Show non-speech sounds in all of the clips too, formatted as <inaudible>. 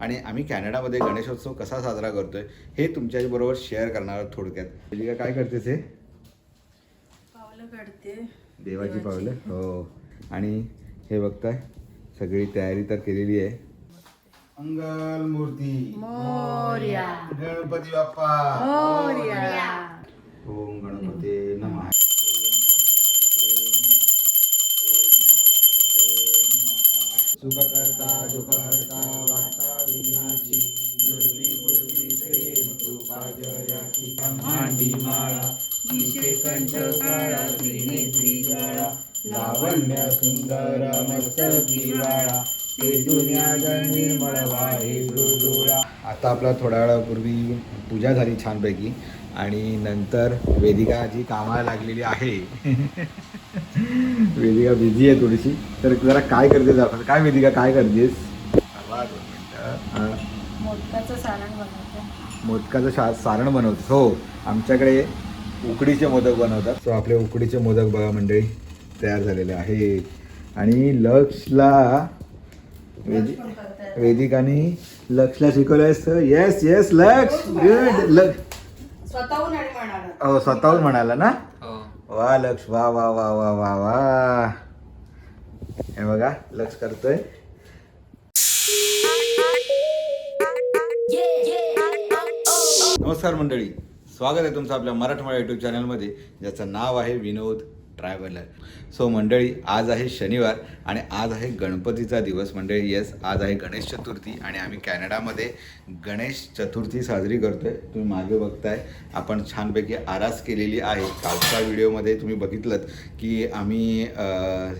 आणि आम्ही कॅनडामध्ये गणेशोत्सव कसा साजरा करतोय हे तुमच्याबरोबर शेअर करणार आहोत थोडक्यात. वेदिका काय करतेस हे? पावलं काढते. देवाची. पावलं? हो. आणि हे बघताय सगळी तयारी तर केलेली आहे. मंगल मूर्ती. मोर्या. गणपती बाप्पा. मोर्या. ओम गणपती नमः. सुख करता दुःख हरता वार्ता विनाची दुर्वी पूर्वी प्रेम कृपा जयाची ब्रह्मांडी माळा. दिशे कंठ काळा त्रिनेत्री जाळा लावण्य सुंदर मस्तकी वाळा. आता आपला थोड्या वेळापूर्वी पूजा झाली छानपैकी. आणि नंतर वेदिका जी कामाला लागलेली आहे. वेदिका बिझी आहे थोडीशी. तर जरा काय करते दाखव काय वेदिका काय करतेस? मोदकाचं सारण बनवते. मोदकाचं शा सारण बनवतेस हो आमच्याकडे उकडीचे मोदक बनवतात. सो आपले उकडीचे मोदक बघा मंडळी तयार झालेले आहेत. आणि लक्षला वेदि वेदिकाने लक्षला शिकवलंय. Yes yes Laksh good Laksh स्वतःहून आणि म्हणाला हो स्वतःहून म्हणाला ना? वा लक्ष वा वा वा वा वा वा. हे बघा लक्ष करतोय. नमस्कार मंडळी. स्वागत आहे तुमचं आपल्या मराठमोळ्या युट्यूब चॅनलमध्ये ज्याचं नाव आहे विनोद. ट्रॅव्हलर सो मंडळी आज आहे शनिवार आणि आज आहे गणपतीचा दिवस मंडळी. येस आज आहे गणेश चतुर्थी आणि आम्ही कॅनडामध्ये गणेश चतुर्थी साजरी करतोय. तुम्ही मागे बघताय आपण छानपैकी आरास केलेली आहे. कालच्या व्हिडिओमध्ये तुम्ही बघितलं की आम्ही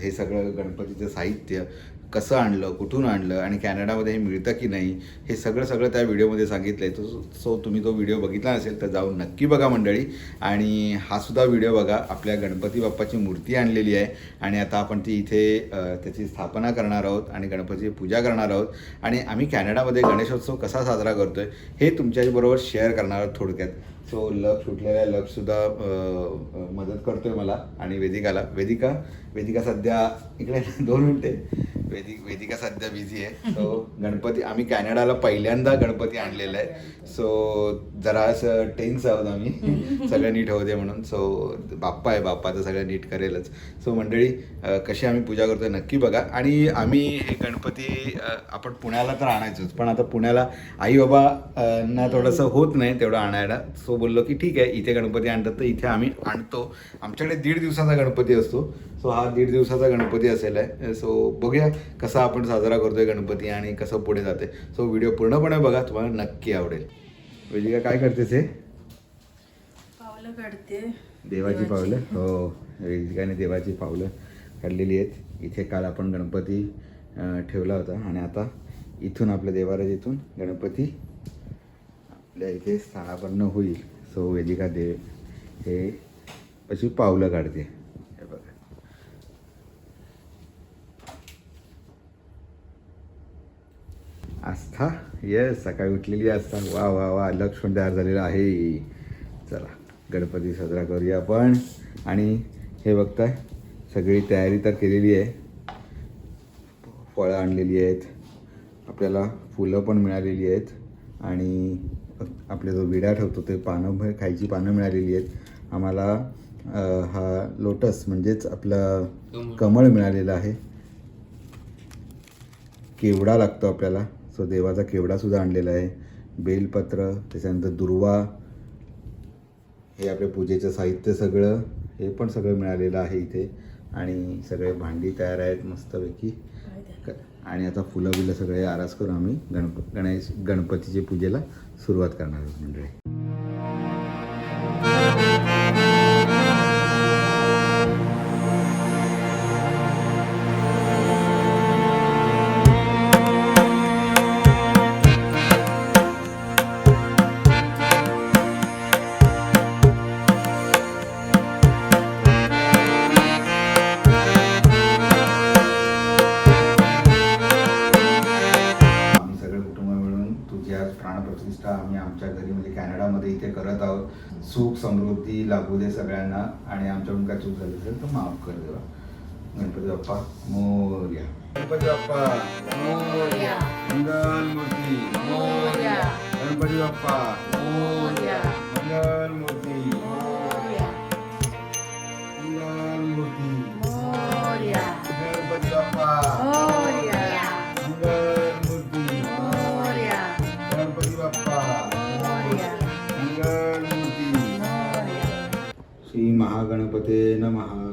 हे सगळं गणपतीचं साहित्य कसं आणलं कुठून आणलं आणि कॅनडामध्ये हे मिळतं की नाही हे सगळं सगळं त्या व्हिडिओमध्ये सांगितलं आहे तो सो तुम्ही तो व्हिडिओ बघितला नसेल तर जाऊन नक्की बघा मंडळी. आणि हा सुद्धा व्हिडिओ बघा आपल्या गणपती बाप्पाची मूर्ती आणलेली आहे. आणि आता आपण ती इथे त्याची स्थापना करणार आहोत आणि गणपतीची पूजा करणार आहोत. आणि आम्ही कॅनडामध्ये गणेशोत्सव कसा साजरा करतोय हे तुमच्याबरोबर शेअर करणार आहोत थोडक्यात. सो लक्ष सुटलेला आहे मदत करतोय मला आणि वेदिकाला. वेदिका वेदिका सध्या इकडे <laughs> दोन मिनटे वेदिक वेदिका सध्या बिझी आहे. <laughs> सो गणपती आम्ही कॅनडाला पहिल्यांदा गणपती आणलेला आहे. सो जरा असं टेन्स आहोत आम्ही. <laughs> सगळं नीट होऊ दे म्हणून. सो बाप्पा आहे बाप्पा तर सगळं नीट करेलच. सो मंडळी कशी आम्ही पूजा करतोय नक्की बघा. आणि आम्ही हे गणपती आपण पुण्याला तर आणायचोच. पण आता पुण्याला आई बाबा ना थोडंसं होत नाही तेवढं आणायला. सो बोललो की ठीक आहे इथे गणपती आणतात तर इथे आम्ही आणतो. आमच्याकडे दीड दिवसाचा गणपती असतो. सो हा दीड दिवसाचा गणपती असेल आहे. सो बघूया कसा आपण साजरा करतोय गणपती आणि कसं पुढे जाते. सो व्हिडिओ पूर्णपणे बघा तुम्हाला नक्की आवडेल. वेदिका काय करतेस हे? पावलं काढते. देवाची पावलं? हो. वेदिकाने देवाची पावलं काढलेली आहेत. इथे काल आपण गणपती ठेवला होता. आणि आता इथून आपल्या देवाराज इथून गणपती आपल्या इथे स्थानापन्न होईल. सो वेदिका देव हे अशी पावलं काढते हे बघा आस्था येस सकाळी उठलेली आस्था वा वा वा लक्ष पण तयार झालेलं आहे. चला गणपती साजरा करूया आपण. आणि हे बघताय सगळी तयारी तर केलेली आहे. फळं आणलेली आहेत. आपल्याला फुलं पण मिळालेली आहेत. आणि आपले जो विडा ठेवतो ते पानं खायची पानं मिळालेली आहेत. आम्हाला हा लोटस म्हणजेच आपलं कमळ. मिळालेलं आहे. केवडा लागतो आपल्याला? सो देवाचा केवडासुद्धा आणलेला आहे. बेलपत्र त्याच्यानंतर दुर्वा हे आपल्या पूजेचं साहित्य सगळं हे पण सगळं मिळालेलं आहे इथे. आणि सगळे भांडी तयार आहेत मस्तपैकी. आणि आता फुलं बिलं सगळे आरास करून आम्ही गणप गणेश गणपतीच्या पूजेला सुरुवात करणार आहोत मंडळी. इथे करत आहोत. सुख समृद्धी लागू दे सगळ्यांना आणि आमच्याकडून काय चूक झाली असेल तर माफ कर देवा. गणपती बाप्पा मोर्या. गणपती बाप्पा मोर्या. मंगल मूर्ती गणपती बाप्पा मोर्या. मंगल मूर्ती Namaha.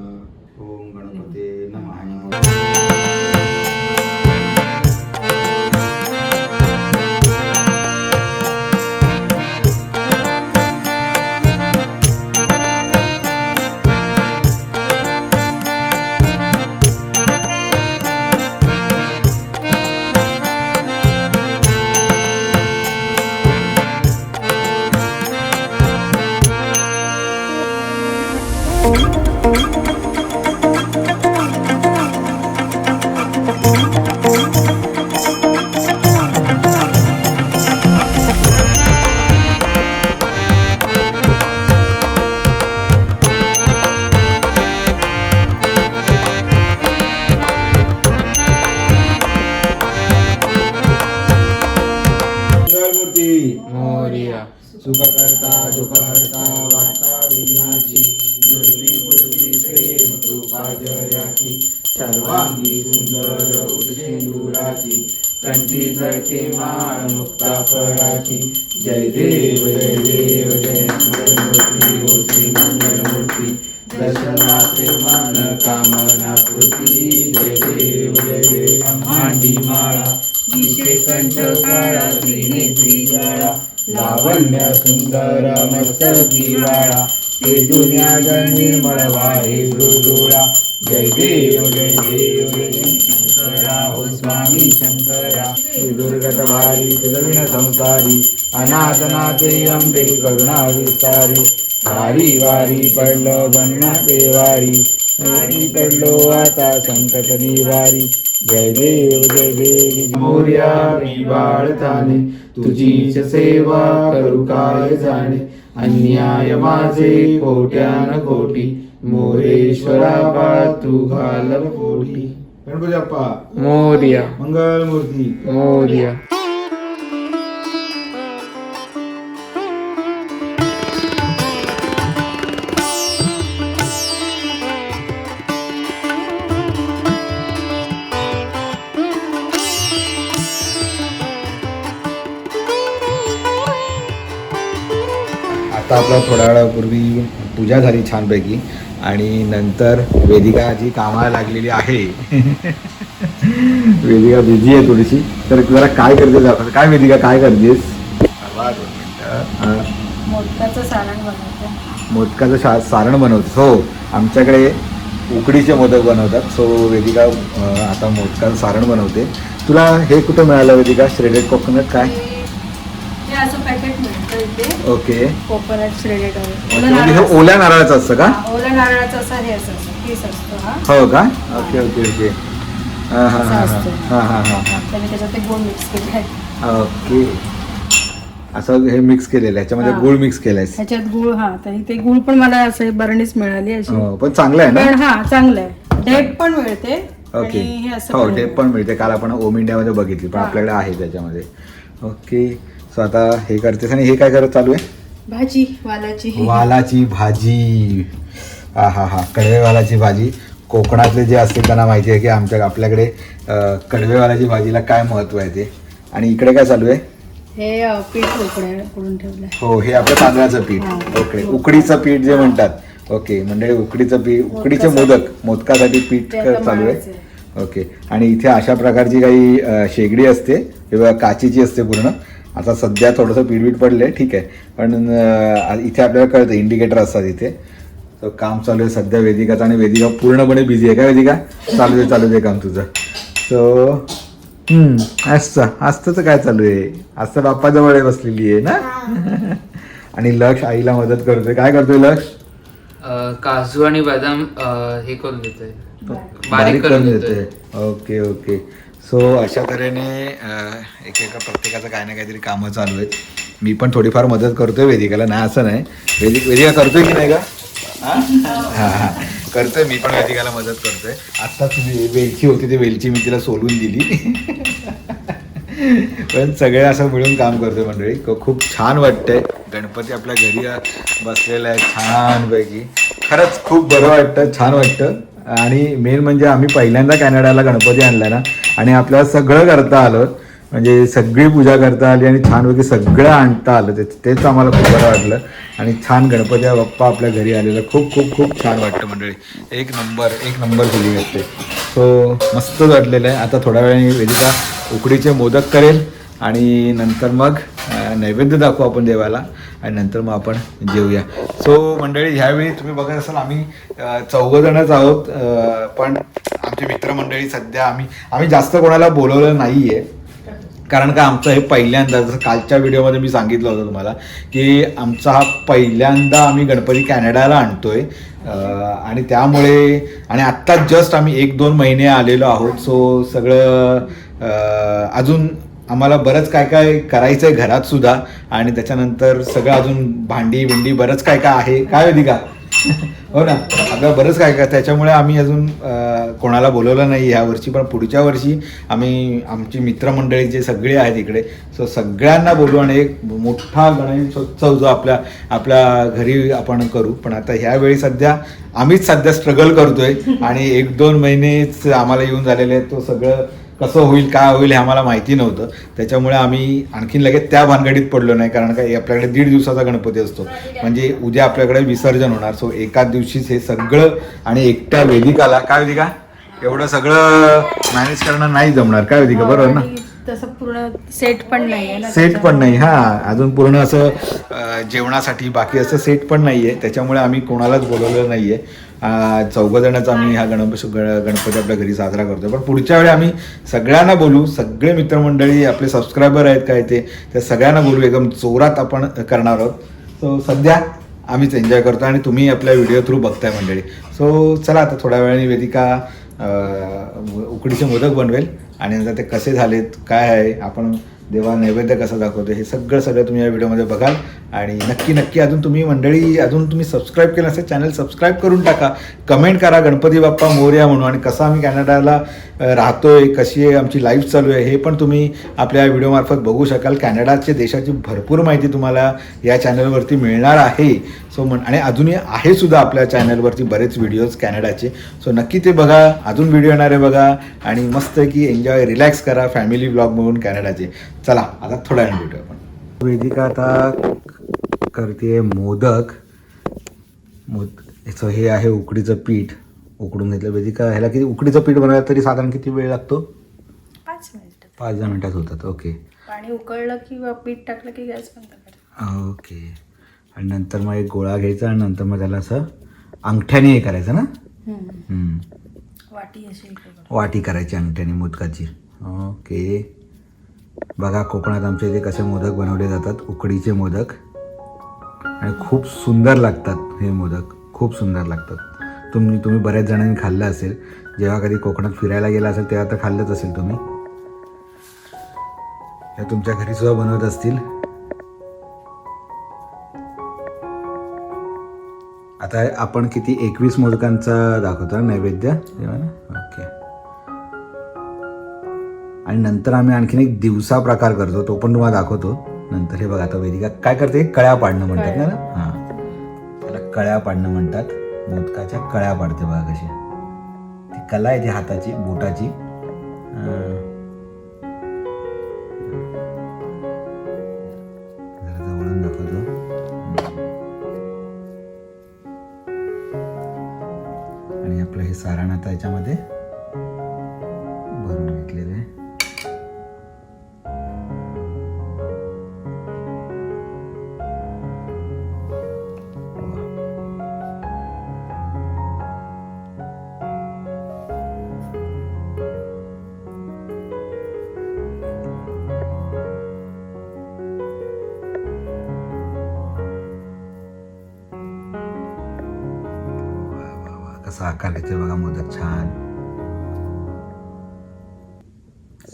कंठी धरते माळ मुक्ता फळाची जय देव जय देव जय मंगलमूर्ती होती श्री मंगलमूर्ती। दर्शनाचे मन कामना कृती जय देव जय देव। मांडी माळा निशे कंठ काळा त्रिनेत्री जाळा लावण्य सुंदर मस्तकी वाळा। ते दुनिया निर्मळ वाहे मृदुळा जय देव स्वामी शंकरा श्री दुर्गत भारी सुदविण संसारी अनाथनाथे अंबे करुणा विस्तारी वारी वारी पडलं बन्ना देवारी हरी पडलो आता संकट निवारी जय देव जय देव मोर्या मी बाळताने तुझीच सेवा करू काय जाणे अन्याय माझे कोट्यान कोटी मोरेश्वरा बाळ तू घाल गणपती बाप्पा मोरया. मंगल मूर्ती मोरया. आता आपला थोड्या वेळापूर्वी पूजा झाली छानपैकी. आणि नंतर वेदिका जी कामाला लागलेली आहे. वेदिका बिझी आहे थोडीशी. तर जरा काय करते काय वेदिका काय करतेस? मोदकाचं सारण बनवते. मोदकाचं शा सारण बनवतेस हो आमच्याकडे उकडीचे मोदक बनवतात. सो वेदिका आता मोदकाचं सारण बनवते. तुला हे कुठं मिळालं वेदिका? श्रेडेड कोकोनट काय? ओके. म्हणजे ओल्या नारळाचं असतं का? ओल्या नारळाचं हो का? Okay okay okay. हा ओके. असं हे मिक्स केलेलं आहे. याच्यामध्ये गुळ मिक्स केलाय त्याच्यात गुळ हा. ते गुळ पण मला असं बरणीच मिळाली अशी. हो, पण चांगलं आहे ना? हा चांगलं आहे. डेट पण मिळते. ओके. हो डेट पण मिळते. काल आपण ओम इंडियामध्ये बघितली पण आपल्याकडे आहे त्याच्यामध्ये. ओके. सो आता हे करतेस आणि हे काय करत चालू आहे? भाजी वालाची. वालाची भाजी. हा हा हा कडवेवालाची भाजी. कोकणातले जे असतील त्यांना माहिती आहे की आमच्या आपल्याकडे अं, कडवेवालाची भाजीला काय महत्त्व आहे ते? आणि इकडे काय चालू आहे? हे अ, पीठ उकडे करून ठेवलंय. हो हे आपलं तांदळाचं पीठ. ओके उकडीचं पीठ जे म्हणतात. ओके म्हणजे उकडीचं पीठ उकडीचे मोदक मोदकासाठी पीठ ते आता चालू आहे. ओके आणि इथे अशा प्रकारची काही अ, शेगडी असते. बघा काचीची असते पूर्ण. आता सध्या थोडंसं पीठ बीठ पडलंय ठीक आहे. पण इथे आपल्याला कळतं इंडिकेटर असतात इथे. तर काम चालू आहे सध्या वेदिकाचं आणि वेदिका पूर्णपणे बिझी आहे. का वेदिका? चालू दे चालू दे काम तुझं. सो हम्म असतं असतं काय चालू आहे? असतं बाप्पाजवळ बसलेली आहे ना? <laughs> आणि लक्ष आईला मदत करतोय. काय करतोय लक्ष? काजू आणि बदाम हे करून देतोय. बारीक करून देतोय. Okay okay. सो अशा तऱ्हेने एक एकेका प्रत्येकाचं काही ना काहीतरी कामं चालू आहेत. मी पण थोडीफार मदत करतोय वेदिकाला. नाही असं नाही. वेदिक वेदिका करतोय की नाही का करतोय मी पण वेदिकाला मदत करतोय. आता वेलची होती ती वेलची मी तिला सोलून दिली. पण सगळे असं मिळून काम करतोय मंडळी. खूप छान वाटतंय. गणपती आपल्या घरी बसलेला आहे छानपैकी. खरंच खूप बरं वाटतं छान वाटतं. आणि मेन म्हणजे आम्ही पहिल्यांदा कॅनडाला गणपती आणला ना आणि आपल्याला सगळं करता आलं. म्हणजे सगळी पूजा करता आली आणि छानपैकी सगळं आणता आलं. ते तेच आम्हाला खूप बरं वाटलं. आणि छान गणपती बाप्पा आपल्या घरी आलेला. खूप खूप खूप छान वाटतं मंडळी. एक नंबर एक नंबर दिली असते सो मस्तच वाटलेलं आहे. आता थोड्या वेळाने वेदिका उकडीचे मोदक करेल. आणि नंतर मग नैवेद्य दाखवू आपण देवाला. आणि नंतर मग आपण जेवूया सो मंडळी ह्यावेळी तुम्ही बघत असाल आम्ही चौघ जणच आहोत. पण आमची मित्रमंडळी सध्या आम्ही आम्ही जास्त कोणाला बोलवलं नाही आहे कारण का आमचं हे पहिल्यांदा जसं कालच्या व्हिडिओमध्ये मी सांगितलं होतं तुम्हाला की आमचा हा पहिल्यांदा आम्ही गणपती कॅनडाला आणतोय. आणि त्यामुळे आणि आत्ता जस्ट आम्ही एक दोन महिने आलेलो आहोत. सो सगळं अजून आम्हाला बरंच काय काय करायचं आहे घरात सुद्धा. आणि त्याच्यानंतर सगळं अजून भांडी बिंडी बरंच काय काय आहे. काय होती का हो ना. अगं बरंच काय का त्याच्यामुळे आम्ही अजून कोणाला बोलवलं नाही ह्या वर्षी पण पुढच्या वर्षी आम्ही आमची मित्रमंडळी जे सगळे आहेत इकडे सो सगळ्यांना बोलू आणि एक मोठा गणेशोत्सव जो आपल्या आपल्या घरी आपण करू. पण आता ह्यावेळी सध्या आम्हीच सध्या स्ट्रगल करतोय आणि एक दोन महिनेच आम्हाला येऊन झालेले आहेत. तो सगळं कसं होईल काय होईल हे आम्हाला माहिती नव्हतं. त्याच्यामुळे आम्ही आणखीन लगेच त्या भानगडीत पडलो नाही कारण काय आपल्याकडे दीड दिवसाचा गणपती असतो. म्हणजे उद्या आपल्याकडे विसर्जन होणार. सो एकाच दिवशीच हे सगळं आणि एकट्या वेदिकाला काय वेदिका? एवढं सगळं मॅनेज करणं नाही जमणार. काय वेदिका? बरोबर ना? तसं पूर्ण सेट पण नाही सेट पण नाही. हा अजून पूर्ण असं जेवणासाठी बाकी असं सेट पण नाही आहे त्याच्यामुळे आम्ही कोणालाच बोलवलेलं नाही आहे चौघजणच आम्ही हा गणपती गणपती आपल्या घरी साजरा करतो पण पुढच्या वेळी आम्ही सगळ्यांना बोलू सगळे मित्रमंडळी आपले सबस्क्रायबर आहेत काय ते त्या सगळ्यांना बोलू. एकदम जोरात आपण करणार आहोत. सो सध्या आम्हीच एन्जॉय करतो आणि तुम्ही आपल्या व्हिडिओ थ्रू बघताय मंडळी. सो चला आता थोड्या वेळाने वेदिका उकडीचे मोदक बनवेल आणि नंतर ते कसे झालेत काय आहे आपण देवा नैवेद्य कसं दाखवतो हे सगळं सगळं तुम्ही या व्हिडिओमध्ये बघाल. आणि नक्की नक्की अजून तुम्ही मंडळी अजून तुम्ही सबस्क्राईब केलं असेल चॅनल सबस्क्राईब करून टाका. कमेंट करा गणपती बाप्पा मोर्या म्हणून. आणि कसं आम्ही कॅनडाला राहतोय कशी आहे आमची लाईफ चालू आहे हे पण तुम्ही आपल्या व्हिडिओमार्फत बघू शकाल. कॅनडाचे देशाची भरपूर माहिती तुम्हाला या चॅनलवरती मिळणार आहे. सो म्हण आणि अजूनही आहे सुद्धा आपल्या चॅनलवरती बरेच व्हिडिओज कॅनडाचे. सो नक्की ते बघा. अजून व्हिडिओ येणार आहे बघा. आणि मस्त की एन्जॉय रिलॅक्स करा. फॅमिली ब्लॉग म्हणून कॅनडाचे. चला आता थोड्या वेळ भेटू आपण. वेदिका आता करते मोदक. मोद याचं हे आहे उकडीचं पीठ. उकडून घेतलं. वेदिका ह्याला किती उकडीचं पीठ बनवायला तरी साधारण किती वेळ लागतो? पाच मिनिट. पाच दहा मिनिटात होतात. ओके. पाणी उकळलं किंवा पीठ टाकलं की गॅस बंद करायचा. ओके. आणि नंतर मग एक गोळा घ्यायचा आणि नंतर मग त्याला असं अंगठ्याने हे करायचं ना. वाटी अशी. वाटी करायची अंगठ्याने मोदकाची. ओके. बघा कोकणात आमच्या इथे कसे मोदक बनवले जातात. उकडीचे मोदक. आणि खूप सुंदर लागतात हे मोदक. खूप सुंदर लागतात. तुम्ही तुम्ही बऱ्याच जणांनी खाल्लं असेल. जेव्हा कधी कोकणात फिरायला गेला असेल तेव्हा तर खाल्लंच असेल तुम्ही. या तुमच्या घरी सुद्धा बनवत असतील. आता आपण किती? एकवीस मोदकांचा दाखवतो नैवेद्य. ओके. आणि नंतर आम्ही आणखीन एक दिवसा प्रकार करतो तो पण तुम्हाला दाखवतो. नंतर हे बघा आता वेदिका काय करते? कळ्या पाडणं म्हणतात ना? हां. त्याला कळ्या पाडणं म्हणतात. मोदकाच्या कळ्या पाडते बघा कशी. ती कला आहे ती हाताची बोटाची.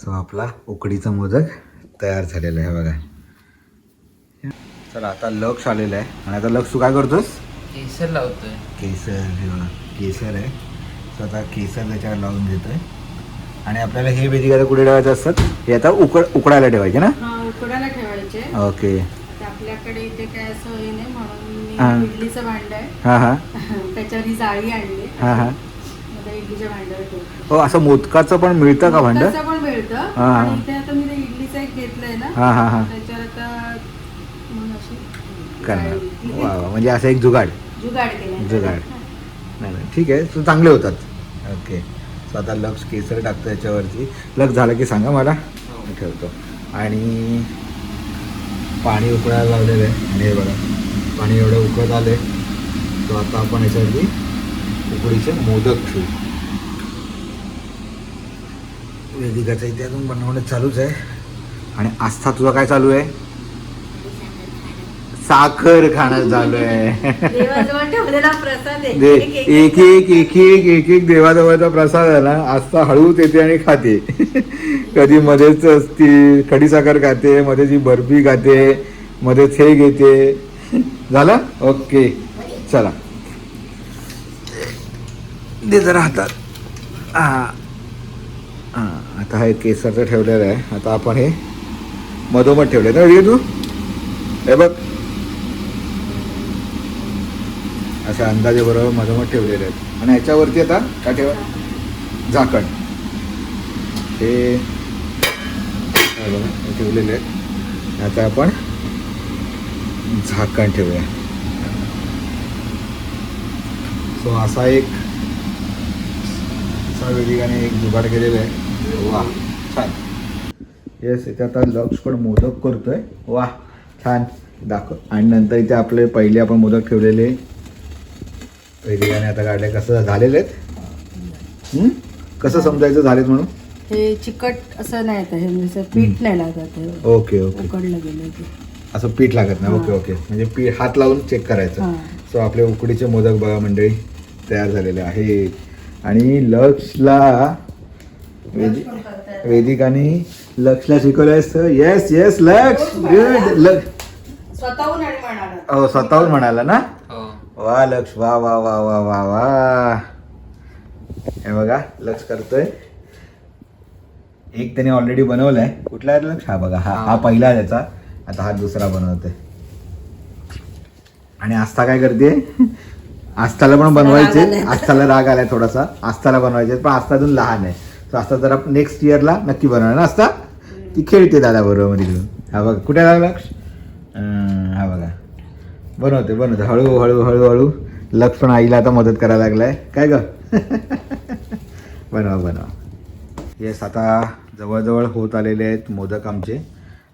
सो आपला उकडीचा मोदक तयार झालेला आहे बघा. तर आता लक्ष आलेलं आहे. आणि आता लक्ष तू काय करतोस? केसर लावतोय. केसर हे बघा केसर आहे. सो आता केसर त्याच्यावर लावून घेतोय. आणि आपल्याला हे वेदिक आता कुठे ठेवायचे असतात हे आता उकड उकडायला ठेवायचे ना? हा उकडायला ठेवायचे. ओके. आता आपल्याकडे इथे काय असं हे नाही म्हणून हा. मी इडलीचं भांड आहे. हां हां. <laughs> त्याच्यावर ही जाळी आणली. हां हां. इडलीच्या भांड्यावर हो असं मोदकाचं पण मिळतं का भांडं? मिळतं. हा, हा. आणि इथे आता मी ते इडलीचं एक घेतलंय ना हां हां हां. त्याच्यावर आता म्हणून अशी करणार. वा वा. म्हणजे असं एक जुगाड. जुगाड केलाय जुगाड. नाही नाही. ठीक आहे. तो चांगले होतात. ओके. सो आता लक्ष केसर टाकतो याच्यावरती. लक्ष झालं की सांगा मला. मी ठेवतो. आणि पाणी उकळायला लावलेलं आहे. आणि हे बघा. पाणी एवढं उकळत आलं आहे तो आता आपण याच्यावरती उकडीचे मोदक ठेवू. वेदिकाचं इथे अजून बनवणं चालूच आहे. आणि आस्था तुझा काय चालू आहे? साखर खाणं चालू आहे. एक- एक एक. एक एक एक देवाजवळचा प्रसाद आहे ना आस्था हळूच येते आणि खाते. कधी मध्येच ती खडीसाखर खाते मध्ये ती बर्फी खाते मध्येच हे घेते. झालं? ओके. चला. दे जरा हातात. हा हा आता हे केसरचं ठेवलेलं आहे. आता आपण हे मधोमध ठेवले ना तू हे बघ. अशा अंदाजे बरोबर मधोमध ठेवलेले आहेत. आणि ह्याच्यावरती आता काय ठेवा? झाकण. हे हे ठेवलेले आहेत. आता आपण झाकण ठेवूया. सो असा एक असा वेदिकाने एक जुगाड केलेला आहे. वा छान. येस इथे आता लक्ष पण मोदक करतोय. वा छान. दाखव. आणि नंतर इथे आपले पहिले आपण मोदक ठेवलेले. वेदिकाने आता काढले. कसं झालेले आहेत? कसं समजायचं झालेत म्हणून? हे चिकट असं नाही हे म्हणजे पीठ नाही लागत हे ओके ओके. उकडलं गेलं की. असं पीठ लागत नाही. Okay okay. म्हणजे पीठ हात लावून चेक करायचं. हां. सो आपले उकडीचे मोदक बघा मंडळी. तयार झालेले आहेत. आणि लक्षला वेदी वेदिकाने लक्षला शिकवलं असतं yes yes Laksh good Laksh स्वतःहून आणि म्हणाला. हो स्वतःहून म्हणाला ना? हो. वा लक्ष वा वा वा वा वा वा. हे बघा लक्ष करतोय. एक त्याने ऑलरेडी बनवलाय. कुठला आहे लक्ष हा बघा हा हा पहिला आहे त्याचा. आता हा दुसरा बनवतोय. आणि आस्था काय करते आस्थाला पण बनवायचे. आस्थाला राग आलाय थोडासा. आस्थाला बनवायचे पण आस्था अजून लहान आहे. तर आस्था जरा नेक्स्ट इयरला नक्की बनवणार. ना असता ती खेळते दादा बरोबर मध्ये घेऊन. हा बघा कुठे लागला लक्ष? हा बघा. बनवते बनवते. हळू हळू हळूहळू लक्ष पण आईला आता मदत करायला लागलाय. काय ग? <laughs> बनवा बनवा. येस आता जवळजवळ होत आलेले आहेत मोदक आमचे.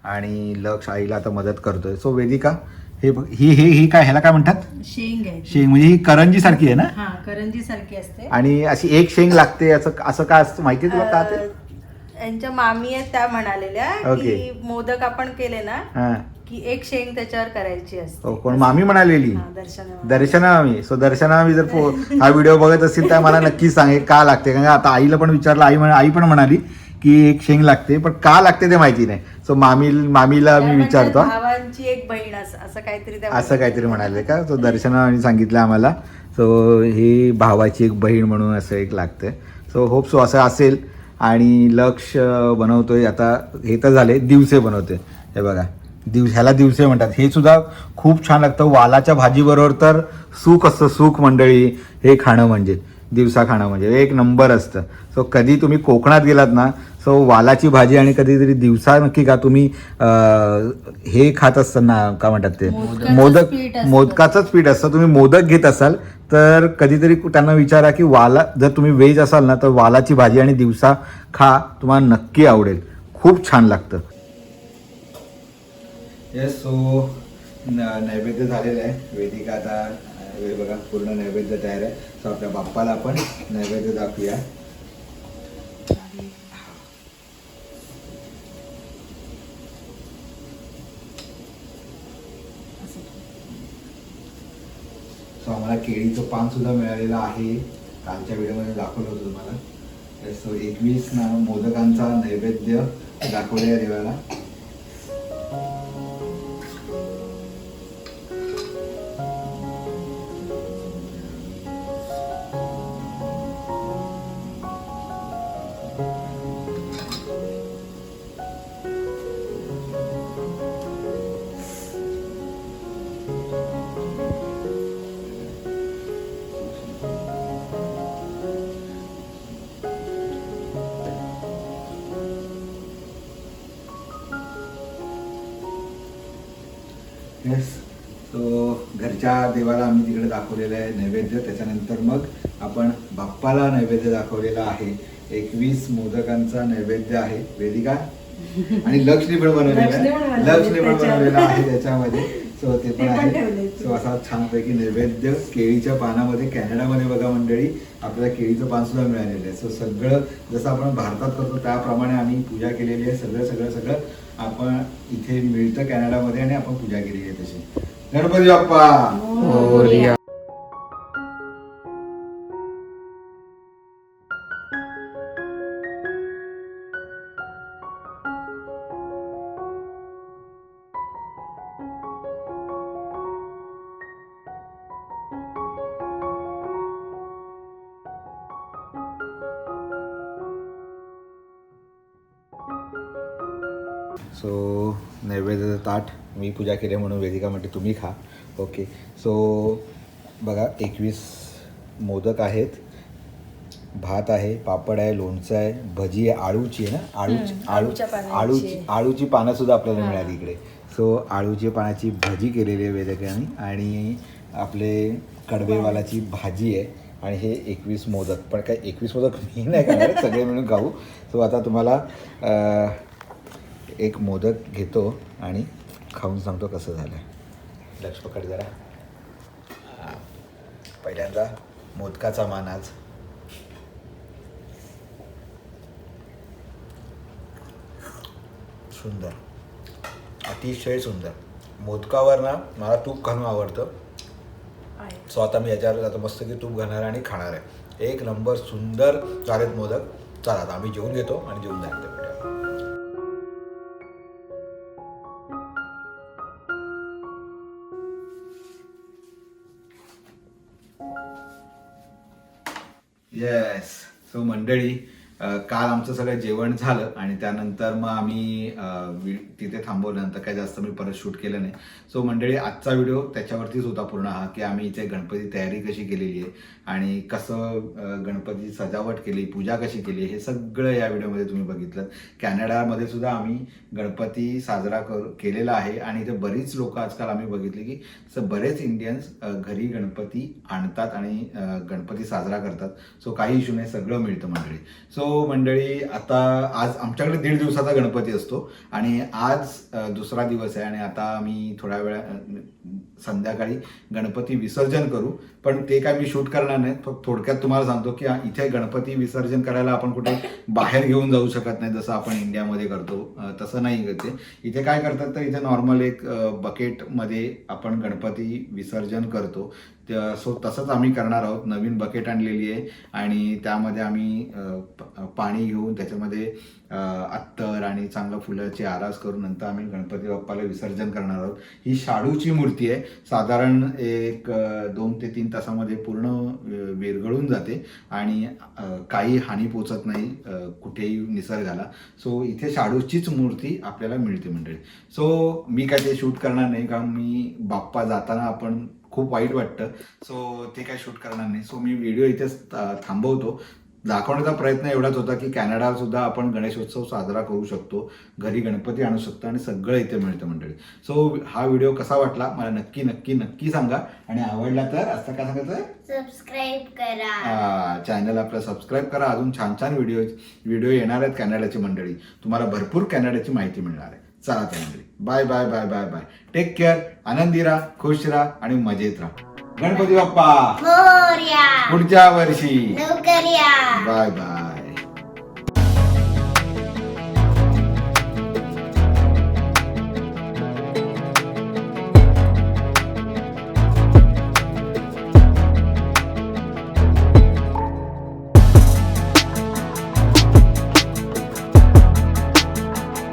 आणि लक्ष आईला आता मदत करतोय. सो वेदिका हे बघ- ही ही ही काय ह्याला काय म्हणतात? शेंग आहे. शेंग म्हणजे ही करंजी सारखी आहे ना? हा करंजी सारखी असते. आणि अशी एक शेंग लागते असं असं काय असतं माहिती तुला का ते? अं, यांच्या मामी आहेत त्या म्हणालेल्या ओके. की मोदक आपण केले ना हा. की एक शेंग त्याच्यावर करायची असते. हो, कोण? मामी म्हणालेली. हा, दर्शनावर. दर्शना मामी. सो दर्शना मामी जर पो- हा व्हिडिओ बघत असतील तर मला नक्कीच सांगेल का लागते. कारण आता आईला पण विचारलं आई म्हण आई पण म्हणाली की एक शेंग लागते पण का लागते ते माहिती नाही. सो मामी मामीला मी विचारतो. भावांची एक बहीण असं काहीतरी असं काहीतरी म्हणाले का? सो दर्शना आणि सांगितलं आम्हाला. सो ही भावाची एक बहीण म्हणून असं एक लागतं. सो होप सो असं असेल. आणि लक्ष बनवतोय. आता हे तर झाले दिवसे बनवते. हे बघा दिवस ह्याला दिवसे म्हणतात. हे सुद्धा खूप छान लागतं. वालाच्या भाजीबरोबर तर सुख असतं. सुख मंडळी हे खाणं म्हणजे. दिवसा खाणं म्हणजे. एक नंबर असतं. सो कधी तुम्ही कोकणात गेलात ना सो वालाची भाजी आणि कधीतरी दिवसा नक्की का तुम्ही हे खात असताना का म्हणतात ते? मोदक. मोदकाचंच पीठ असतं. तुम्ही मोदक घेत असाल तर कधीतरी त्यांना विचारा की वाला जर तुम्ही व्हेज असाल ना तर वालाची भाजी आणि दिवसा खा. तुम्हाला नक्की आवडेल. खूप छान लागतं. येस सो नैवेद्य झालेलं आहे. वेदिका आता हे बघा पूर्ण नैवेद्य तयार आहे. सो आपल्या बाप्पाला आपण नैवेद्य दाखवूया. सो आम्हाला केळीचं पान सुद्धा मिळालेलं आहे. कालच्या व्हिडिओमध्ये दाखवलं होतं तुम्हाला. सो एकवीस ना मोदकांचा नैवेद्य दाखवलं या देवाला. येस सो घरच्या देवाला आम्ही तिकडे दाखवलेलं आहे नैवेद्य. त्याच्यानंतर मग आपण बाप्पाला नैवेद्य दाखवलेला आहे. एकवीस मोदकांचा नैवेद्य आहे. वेदिका. <laughs> आणि लक्ष्मी पण बनवलेला लक्ष्मी पण आहे बनवलेली आहे त्याच्यामध्ये. सो ते पण ते आहे. सो असा छानपैकी नैवेद्य केळीच्या पानामध्ये कॅनडामध्ये बघा मंडळी आपल्याला केळीचं पान सुद्धा मिळालेलं आहे. सो सगळं जसं आपण भारतात करतो त्याप्रमाणे आम्ही पूजा केलेली आहे. सगळं सगळं सगळं आपण इथे मिळतं कॅनडामध्ये आणि आपण पूजा केली आहे तशी. गणपती बाप्पा! हो, सो नैवेद्याचं ताट मी पूजा केली म्हणून वेदिका म्हणते तुम्ही खा. ओके सो बघा एकवीस मोदक आहेत. भात आहे पापड आहे लोणचं आहे भजी आहे आळूची आहे ना? आळूची आळू आळूची. आळूची पानं सुद्धा आपल्याला मिळाली इकडे. सो आळूची पानाची भजी केलेली आहे वेदिकाने आणि आपले कडवेवालाची भाजी आहे आणि हे एकवीस मोदक. पण काय एकवीस मोदक मी नाही खाणार सगळे मिळून खाऊ. सो आता तुम्हाला एक मोदक घेतो आणि खाऊन सांगतो कसं झालं लक्ष पकड जरा. हा. पहिल्यांदा मोदकाचा मान आज. सुंदर. अतिशय सुंदर. मोदकावर ना मला तूप घालून आवडतं. सो आता मी याच्यावर आता मस्त की तूप घालणार आणि खाणार आहे. एक नंबर सुंदर झालेत मोदक. चला आता आम्ही जेवून घेतो आणि जेवून जायचं सो मंडळी काल आमचं सगळं जेवण झालं आणि त्यानंतर मग आम्ही वि- तिथे थांबवल्यानंतर काय जास्त मी परत शूट केलं नाही. सो मंडळी आजचा व्हिडिओ त्याच्यावरतीच होता पूर्ण हा की आम्ही इथे गणपती तयारी कशी केलेली आहे आणि कसं गणपती गणपतीची सजावट केली पूजा कशी केली हे सगळं या व्हिडिओमध्ये तुम्ही बघितलं. कॅनडामध्ये सुद्धा आम्ही गणपती साजरा कर केलेला आहे आणि इथे बरीच लोक आजकाल आम्ही बघितले की बरेच इंडियन्स घरी गणपती आणतात आणि गणपती साजरा करतात. सो काही इशू नाही सगळं मिळतं मंडळी. सो मंडळी आता आज आमच्याकडे दीड दिवसाचा गणपती असतो आणि आज दुसरा दिवस आहे आणि आता आम्ही थोड्या वेळा संध्याकाळी गणपती विसर्जन करू. पण ते काय मी शूट करणार नाही. फक्त थोडक्यात तुम्हाला सांगतो की इथे गणपती विसर्जन करायला आपण कुठे बाहेर घेऊन जाऊ शकत नाही जसं आपण इंडियामध्ये करतो. तसं नाही ते. इथे काय करतात तर इथे नॉर्मल एक बकेटमध्ये आपण गणपती विसर्जन करतो. सो तसंच आम्ही करणार आहोत. नवीन बकेट आणलेली आहे आणि त्यामध्ये आम्ही पाणी घेऊन त्याच्यामध्ये अत्तर आणि चांगलं फुलाची आरास करून नंतर आम्ही गणपती बाप्पाला विसर्जन करणार आहोत. ही शाडूची मूर्ती आहे. साधारण एक दोन ते तीन तासामध्ये पूर्ण विरघळून जाते आणि काही हानी पोचत नाही कुठेही निसर्गाला. सो इथे शाडूचीच मूर्ती आपल्याला मिळते मंडळी. सो मी काय ते शूट करणार नाही कारण मी बाप्पा जाताना आपण खूप वाईट वाटतं. सो ते काय शूट करणार नाही. सो मी व्हिडिओ इथेच थांबवतो. दाखवण्याचा प्रयत्न एवढाच होता की कॅनडा सुद्धा आपण गणेशोत्सव साजरा करू शकतो. घरी गणपती आणू शकतो आणि सगळं इथे मिळतं मंडळी. सो हा व्हिडिओ कसा वाटला? मला नक्की नक्की नक्की सांगा. आणि आवडला तर असं काय सांगायचं? सबस्क्राईब करा. चॅनल आपलं सबस्क्राईब करा. अजून छान छान व्हिडिओ व्हिडिओ येणार आहेत कॅनडाची मंडळी. तुम्हाला भरपूर कॅनडाची माहिती मिळणार आहे. चला त्या मंडळी. Bye bye bye bye bye take care आनंदी राहा खुश राहा आणि मजेत राहा. गणपती बाप्पा. मोर्या. पुढच्या वर्षी. लवकर या बाय बाय.